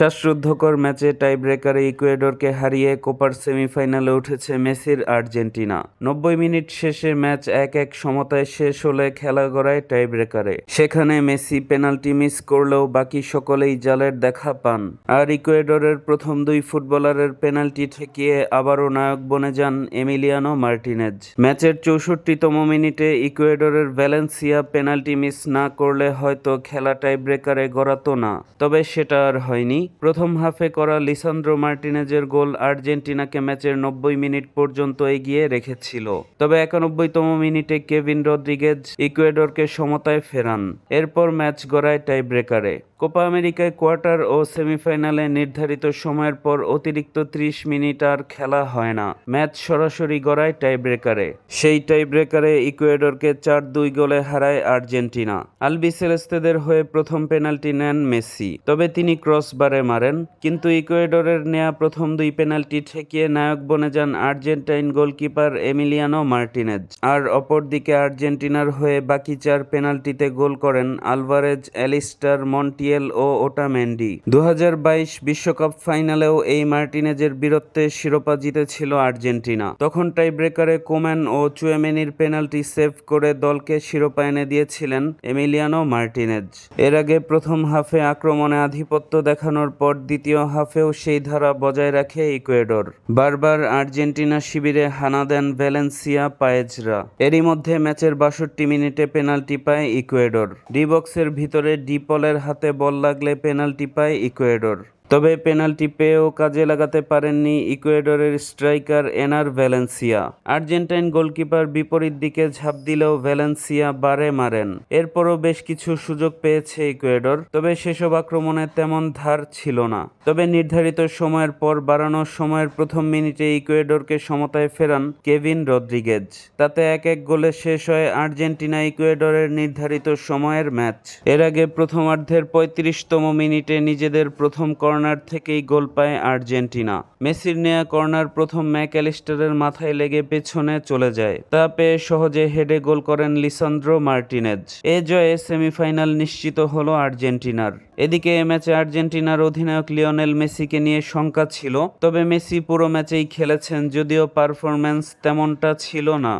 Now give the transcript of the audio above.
শ্বাসরুদ্ধকর ম্যাচে টাইব্রেকারে ইকুয়েডরকে হারিয়ে কোপার সেমিফাইনালে উঠেছে মেসির আর্জেন্টিনা। নব্বই মিনিট শেষে ম্যাচ এক এক সমতায় শেষ হলে খেলা গড়ায় টাইব্রেকারে। সেখানে মেসি পেনাল্টি মিস করলেও বাকি সকলেই জালের দেখা পান। আর ইকুয়েডরের প্রথম দুই ফুটবলারের পেনাল্টি ঠেকিয়ে আবারও নায়ক বনে যান এমিলিয়ানো মার্টিনেজ। ম্যাচের চৌষট্টিতম মিনিটে ইকুয়েডরের ভ্যালেন্সিয়া পেনাল্টি মিস না করলে হয়তো খেলা টাইব্রেকারে গড়াতো না। তবে সেটা আর হয়নি। প্রথম হাফে করা লিসান্দ্রো মার্টিনেজের গোল আর্জেন্টিনাকে ম্যাচের নব্বই মিনিট পর্যন্ত এগিয়ে রেখেছিল। তবে একানব্বইতম মিনিটে কেভিন রদ্রিগেজ ইকুয়েডরকে সমতায় ফেরান। এরপর ম্যাচ গড়ায় টাইব্রেকারে। কোপা আমেরিকায় কোয়ার্টার ও সেমিফাইনালে নির্ধারিত সময়ের পর অতিরিক্ত ত্রিশ মিনিট আর খেলা হয় না। ম্যাচ সরাসরি গড়ায় টাইব্রেকারে। সেই টাইব্রেকারে ইকুয়েডরকে চার দুই গোলে হারায় আর্জেন্টিনা। আলবি সেলেস্তেদের হয়ে প্রথম পেনাল্টি নেন মেসি। তবে তিনি ক্রসবারে মারেন। কিন্তু ইকুয়েডরের নেয়া প্রথম দুই পেনাল্টি ঠেকিয়ে নায়ক বনে যান আর্জেন্টাইন গোলকিপার এমিলিয়ানো মার্টিনেজ। আর অপরদিকে আর্জেন্টিনার হয়ে বাকি চার পেনাল্টিতে গোল করেন আলভারেজ, অ্যালিস্টার, মন্টিয়েল ও ওটামেন্ডি। দু বিশ্বকাপ ফাইনালেও এই মার্টিনেজের বীরত্বে শিরোপা জিতেছিল আর্জেন্টিনা। তখন টাইব্রেকারে কোম্যান ও চুয়েমেনির পেনাল্টি সেভ করে দলকে শিরোপা এনে দিয়েছিলেন এমিলিয়ানো মার্টিনেজ। এর আগে প্রথম হাফে আক্রমণে আধিপত্য দেখানোর পর দ্বিতীয় হাফেও সেই ধারা বজায় রাখে ইকুয়েডর। বারবার আর্জেন্টিনা শিবিরে হানা দেন ভ্যালেন্সিয়া পায়েজরা। এরই মধ্যে ম্যাচের বাষট্টি মিনিটে পেনাল্টি পায় ইকুয়েডর। ডিবক্সের ভিতরে ডিপলের হাতে বল লাগলে পেনাল্টি পায় ইকুয়েডর। তবে পেনাল্টি পেয়েও কাজে লাগাতে পারেননি ইকুয়েডরের striker Enner Valencia. Argentine goalkeeper বিপরীত দিকে ঝাঁপ দিলেও ভ্যালেন্সিয়া বারে মারেন। এরপরও বেশ কিছু সুযোগ পেয়েছে ইকুয়েডর, তবে সেসব আক্রমণে তেমন ধার ছিল না। তবে নির্ধারিত সময়ের পর বাড়ানোর সময়ের প্রথম মিনিটে ইকুয়েডরকে সমতায় ফেরান কেভিন রদ্রিগেজ। তাতে এক এক গোলে শেষ হয় আর্জেন্টিনা ইকুয়েডরের নির্ধারিত সময়ের ম্যাচ। এর আগে প্রথমার্ধের পঁয়ত্রিশতম মিনিটে নিজেদের প্রথম কর্নার থেকেই গোল পায় আর্জেন্টিনা। মেসির নেয়া কর্নার প্রথম ম্যাকঅ্যালিস্টারের মাথায় লেগে পেছনে চলে যায়। তা পেয়ে সহজে হেডে গোল করেন লিসান্দ্রো মার্টিনেজ। এ জয়ে সেমিফাইনাল নিশ্চিত হলো আর্জেন্টিনার। এদিকে এ ম্যাচে আর্জেন্টিনার অধিনায়ক লিওনেল মেসিকে নিয়ে শঙ্কা ছিল, তবে মেসি পুরো ম্যাচেই খেলেছেন, যদিও পারফরম্যান্স তেমনটা ছিল না।